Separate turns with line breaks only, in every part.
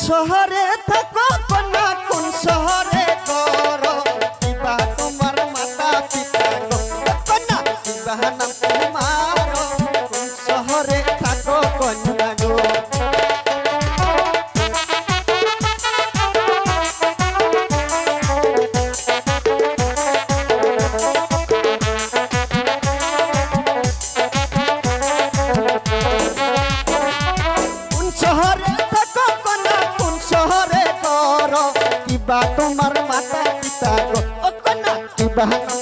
শহরে থাকো
না কোন শহরে? তোমার মাতা পিতা
গো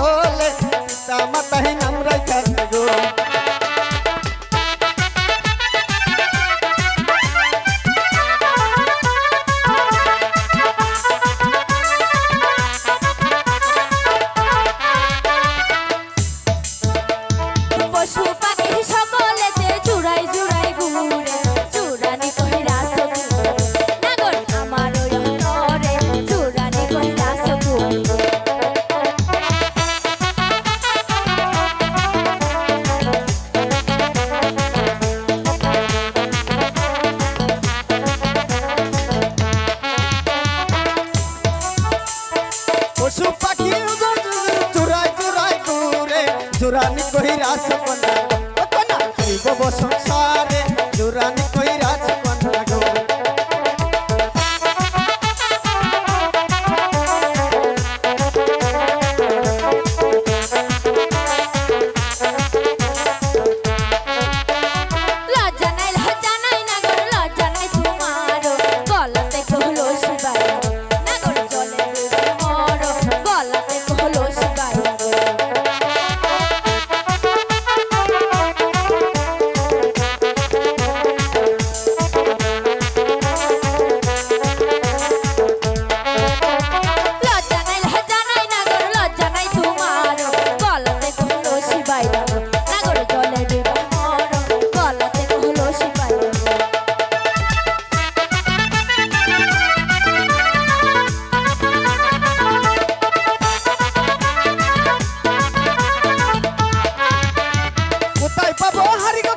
Joshua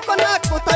coconut, puta